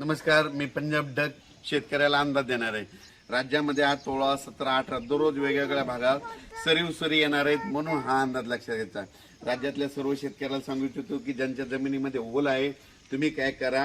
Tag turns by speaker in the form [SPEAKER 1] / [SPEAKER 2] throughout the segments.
[SPEAKER 1] नमस्कार मी पंजाब डक शेतकऱ्याला अंदाज देणार आहे. राज्यामध्ये आज सोळा सतरा अठरा दररोज वेगवेगळ्या भागात सरीव सरी येणार आहेत म्हणून हा अंदाज लक्षात घ्यायचा. राज्यातल्या सर्व शेतकऱ्याला सांगू इच्छितो की ज्यांच्या जमिनीमध्ये ओल आहे तुम्ही काय करा.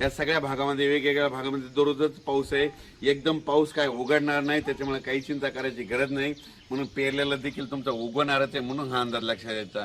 [SPEAKER 1] या सगळ्या भागामध्ये वेगवेगळ्या भागामध्ये दररोजच पाऊस आहे. एकदम पाऊस काय उघडणार नाही त्याच्यामुळे काही चिंता करायची गरज नाही. म्हणून पेरलेला देखील तुमचा उगवणारच आहे म्हणून हा अंदाज लक्षात घ्यायचा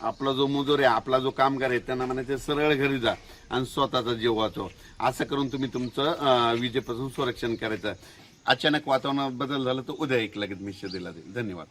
[SPEAKER 1] आपला जो मजूर आहे आपला जो कामगार आहे त्यांना म्हणायचं सरळ घरी जा आणि स्वतःचा जीव वाचव. असं करून तुम्ही तुमचं विजेपासून संरक्षण करायचं. अचानक वातावरणात बदल झालं तर उद्या एक लगेच मिश्र दिला जाईल. धन्यवाद.